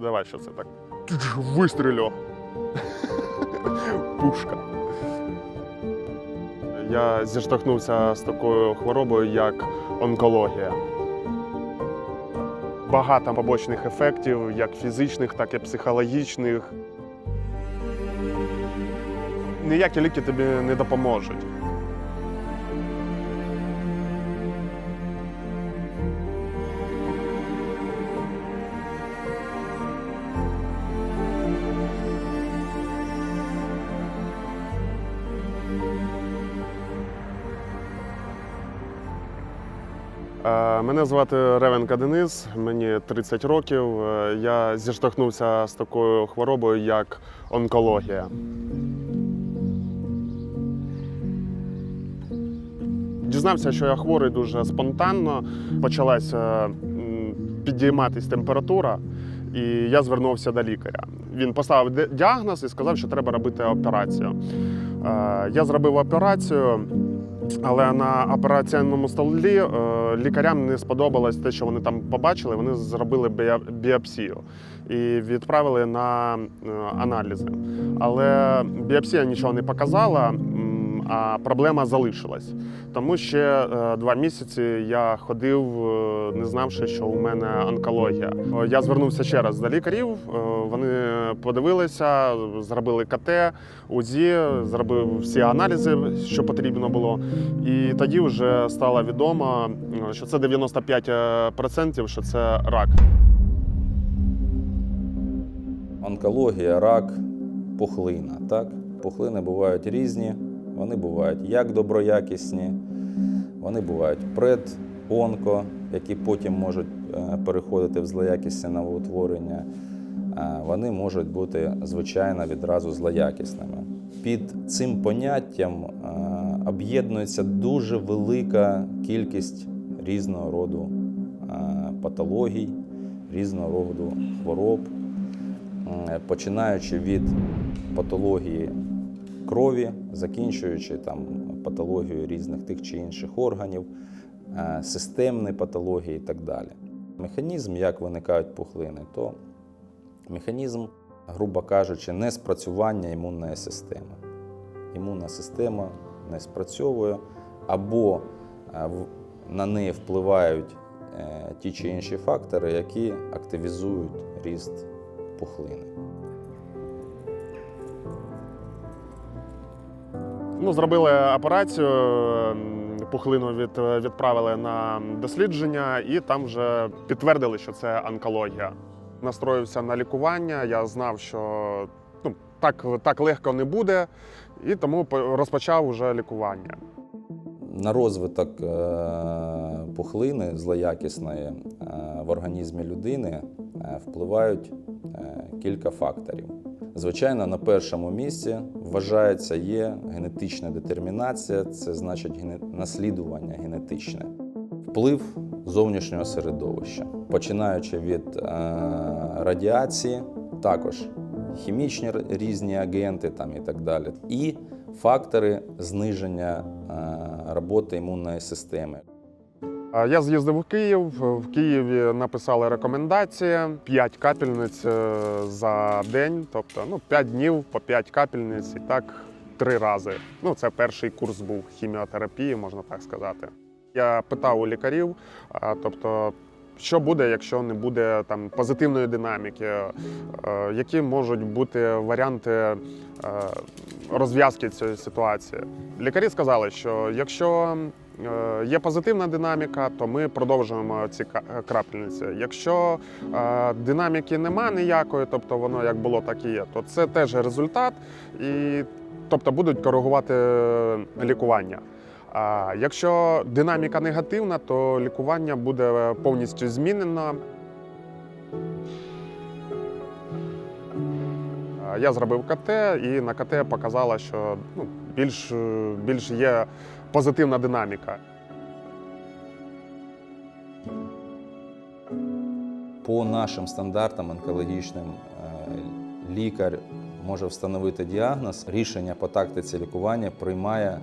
Давай, що це так. Вистрілю. Пушка. Я зіштовхнувся з такою хворобою, як онкологія. Багато побочних ефектів, як фізичних, так і психологічних. Ніякі ліки тобі не допоможуть. Мене звати Ревенка Денис, мені 30 років. Е, Я зіштовхнувся з такою хворобою, як онкологія. Дізнався, що я хворий дуже спонтанно. Почалася м, підійматись температура, і я звернувся до лікаря. Він поставив діагноз і сказав, що треба робити операцію. Е, Я зробив операцію. Але на операційному столі е, лікарям не сподобалось те, що вони там побачили. Вони зробили біопсію і відправили на е, аналізи. Але біопсія нічого не показала, а проблема залишилась. Тому ще е, два місяці я ходив, е, не знавши, що у мене онкологія. Е, Я звернувся ще раз до лікарів. Вони подивилися, зробили КТ, УЗІ, зробив всі аналізи, що потрібно було. І тоді вже стало відомо, що це 95%, що це рак. Онкологія, рак, пухлина. Так? Пухлини бувають різні, вони бувають як доброякісні, вони бувають предонко, які потім можуть е, переходити в злоякісне новоутворення. Вони можуть бути, звичайно, відразу злоякісними. Під цим поняттям е, об'єднується дуже велика кількість різного роду е, патологій, різного роду хвороб. Починаючи від патології крові, закінчуючи там патологією різних тих чи інших органів, е, системні патології і так далі. Механізм, як виникають пухлини, то механізм, грубо кажучи, не спрацювання імунної системи. Імунна система не спрацьовує, або е, на неї впливають е, ті чи інші фактори, які активізують ріст пухлини. Ну, зробили операцію, пухлину від, відправили на дослідження, і там вже підтвердили, що це онкологія. Настроївся на лікування. Я знав, що ну, так, так легко не буде, і тому по- розпочав уже лікування. На розвиток е, пухлини злоякісної е, в організмі людини е, впливають кілька факторів. Звичайно, на першому місці вважається є генетична детермінація, це значить наслідування генетичне, вплив зовнішнього середовища, починаючи від е, радіації, також хімічні різні агенти там і так далі, і фактори зниження е, роботи імунної системи. Я з'їздив у Київ. В Києві написали рекомендації: 5 капельниць е, за день, тобто ну, 5 днів по 5 капельниць, і так три рази. Ну, це перший курс був хіміотерапії, можна так сказати. Я питав у лікарів, тобто, що буде, якщо не буде там позитивної динаміки, е, які можуть бути варіанти е, розв'язки цієї ситуації. Лікарі сказали, що якщо є позитивна динаміка, то ми продовжуємо ці ка- крапельниці. Якщо е, динаміки нема ніякої, тобто воно як було, так і є, то це теж результат, і тобто будуть коригувати лікування. А якщо динаміка негативна, то лікування буде повністю змінено. Я зробив КТ, і на КТ показало, що ну, більш, е, більш є позитивна динаміка. По нашим стандартам онкологічним е, лікар може встановити діагноз. Рішення по тактиці лікування приймає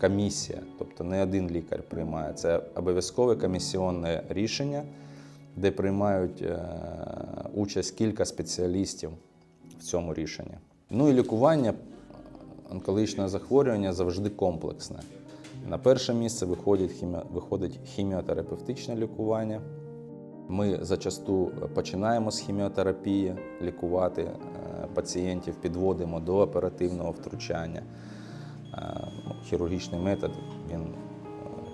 комісія, тобто не один лікар приймає. Це обов'язкове комісіонне рішення, де приймають е, участь кілька спеціалістів в цьому рішенні. Ну і лікування онкологічного захворювання завжди комплексне. На перше місце виходить, хіміо, виходить хіміотерапевтичне лікування. Ми зачасту починаємо з хіміотерапії лікувати е, пацієнтів, підводимо до оперативного втручання. Е, ну, Хірургічний метод він е,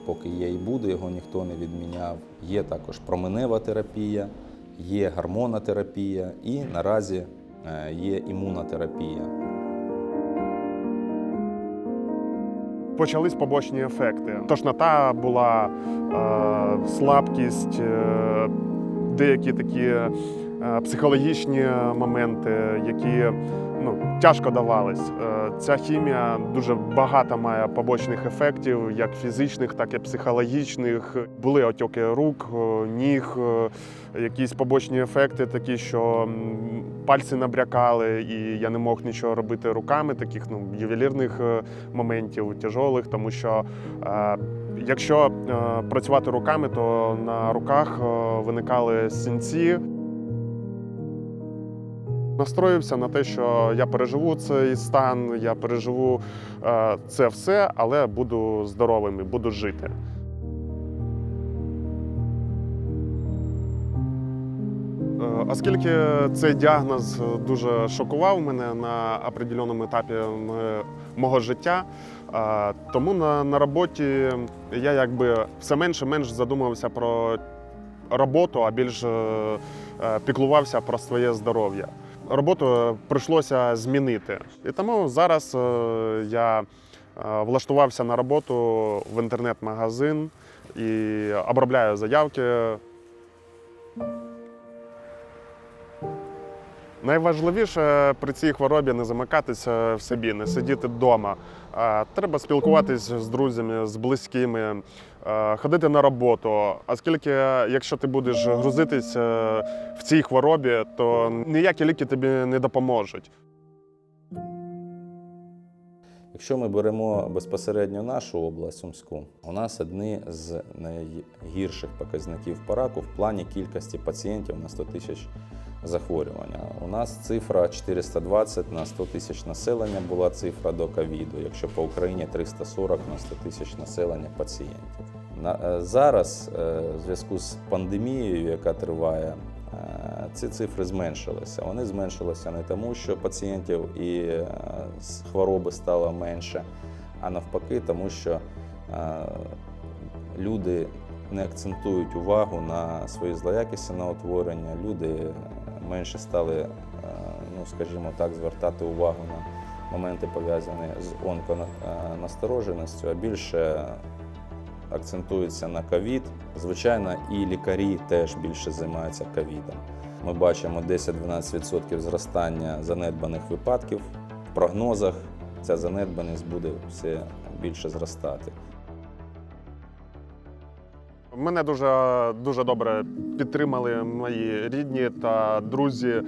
поки є і буде, його ніхто не відміняв. Є також променева терапія, є гормонотерапія і наразі е, є імунотерапія. Почались побочні ефекти. Тошнота була, е, слабкість, е, деякі такі е, психологічні моменти, які ну, тяжко давались. Ця хімія дуже багато має побочних ефектів, як фізичних, так і психологічних. Були отьоки рук, е, ніг, е, якісь побочні ефекти, такі, що пальці набрякали, і я не мог нічого робити руками, таких ну, ювелірних е, моментів, тяжолих, тому що якщо працювати руками, то на руках виникали синці. Настроївся на те, що я переживу цей стан, я переживу е, це все, але буду здоровим і буду жити. Е, Оскільки цей діагноз дуже шокував мене на определеному етапі мого життя, е, тому на, на роботі я якби все менше менш задумувався про роботу, а більш піклувався про своє здоров'я. Роботу прийшлося змінити. І тому зараз е, я е, влаштувався на роботу в інтернет-магазин і обробляю заявки. Найважливіше при цій хворобі не замикатися в собі, не сидіти вдома. Треба спілкуватись з друзями, з близькими, е, ходити на роботу. Оскільки, якщо ти будеш грузитись е, в цій хворобі, то ніякі ліки тобі не допоможуть. Якщо ми беремо безпосередньо нашу область Сумську, у нас одні з найгірших показників по раку в плані кількості пацієнтів на 100 тисяч захворювання. У нас цифра 420 на 100 тисяч населення була цифра до ковіду, якщо по Україні 340 на 100 тисяч населення пацієнтів. Е, зараз е, в зв'язку з пандемією, яка триває, Е, ці цифри зменшилися. Вони зменшилися не тому, що пацієнтів і хвороби стало менше, а навпаки, тому що люди не акцентують увагу на свої злоякісні на утворення. Люди менше стали, е, ну скажімо так, звертати увагу на моменти пов'язані з онконастороженістю, а більше акцентується на ковід. Звичайно, і лікарі теж більше займаються ковідом. Ми бачимо 10-12% зростання занедбаних випадків. В прогнозах ця занедбаність буде все більше зростати. Мене дуже дуже добре підтримали мої рідні та друзі.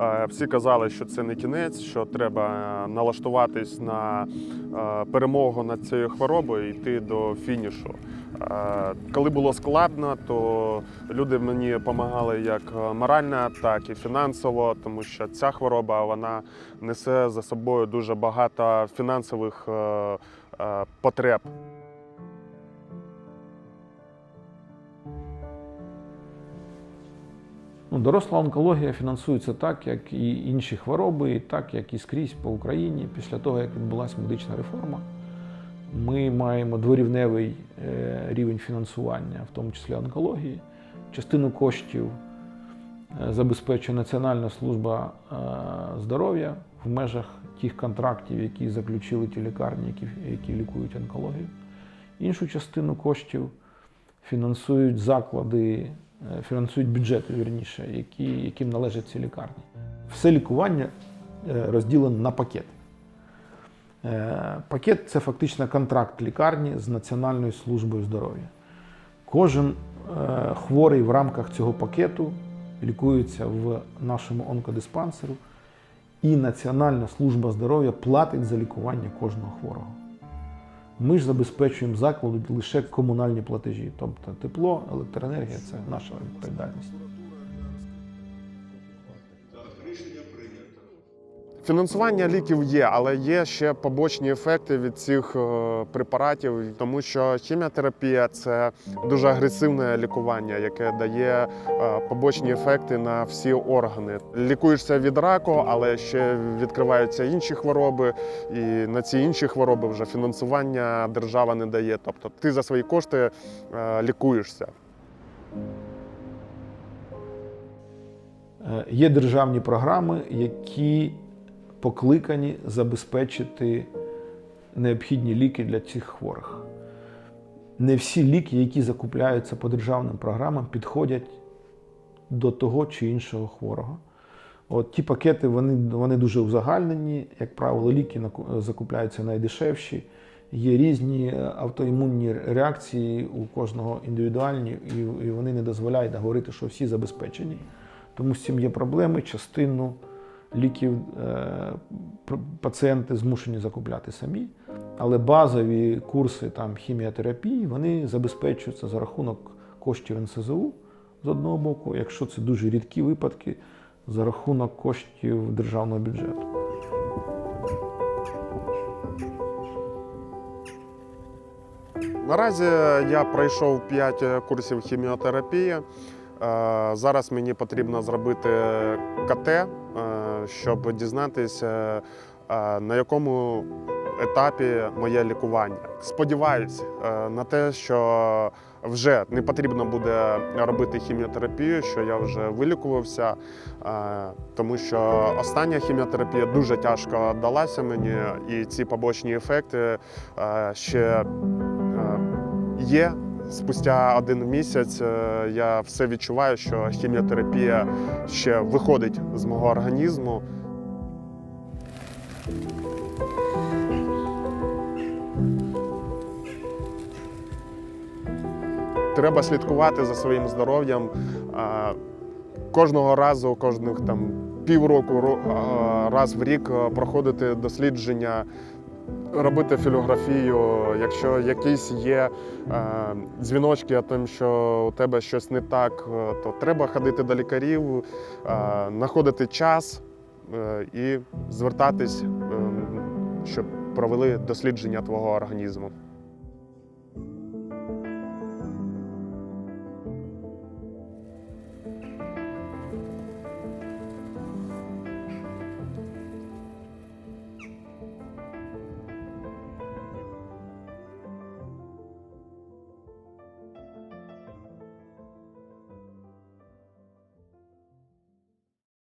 Е, Всі казали, що це не кінець, що треба налаштуватись на е, перемогу над цією хворобою і йти до фінішу. Е, Коли було складно, то люди мені допомагали як морально, так і фінансово, тому що ця хвороба вона несе за собою дуже багато фінансових е, е, потреб. Ну, доросла онкологія фінансується так, як і інші хвороби, і так як і скрізь по Україні. Після того, як відбулася медична реформа, ми маємо дворівневий е, рівень фінансування, в тому числі онкології. Частину коштів е, забезпечує Національна служба е, здоров'я в межах тих контрактів, які заключили ті лікарні, які, які лікують онкологію. Іншу частину коштів фінансують заклади, фінансують бюджети, вірніше, які, яким належать ці лікарні. Все лікування е, розділено на пакети. Е, Пакет це фактично контракт лікарні з Національною службою здоров'я. Кожен е, хворий в рамках цього пакету лікується в нашому онкодиспансеру, і Національна служба здоров'я платить за лікування кожного хворого. Ми ж забезпечуємо закладу лише комунальні платежі, тобто тепло, електроенергія це наша відповідальність. Фінансування ліків є, але є ще побочні ефекти від цих е, препаратів, тому що хіміотерапія це дуже агресивне лікування, яке дає е, побочні ефекти на всі органи. Лікуєшся від раку, але ще відкриваються інші хвороби, і на ці інші хвороби вже фінансування держава не дає. Тобто ти за свої кошти е, лікуєшся. Є державні програми, які покликані забезпечити необхідні ліки для цих хворих. Не всі ліки, які закупляються по державним програмам, підходять до того чи іншого хворого. От ті пакети вони, вони дуже узагальнені. Як правило, ліки закупляються найдешевші. Є різні е, автоімунні реакції у кожного індивідуальні, і, і вони не дозволяють говорити, що всі забезпечені. Тому з цим є проблеми. Частину ліків е, пацієнти змушені закупляти самі, але базові курси там, хіміотерапії вони забезпечуються за рахунок коштів НСЗУ з одного боку, якщо це дуже рідкі випадки, за рахунок коштів державного бюджету. Наразі я пройшов 5 курсів хіміотерапії. Е, Зараз мені потрібно зробити КТ, е, щоб дізнатися, е, на якому етапі моє лікування. Сподіваюсь е, на те, що вже не потрібно буде робити хіміотерапію, що я вже вилікувався, тому що остання хіміотерапія дуже тяжко далася мені, і ці побочні ефекти ще є. Спустя один місяць е, я все відчуваю, що хіміотерапія ще виходить з мого організму. Треба слідкувати за своїм здоров'ям. е, Кожного разу, кожних там півроку, е, раз в рік проходити дослідження, робити філіграфію. Якщо якісь є е, дзвіночки о тому, що у тебе щось не так, е, то треба ходити до лікарів, е, знаходити час е, і звертатись, е, щоб провели дослідження твого організму.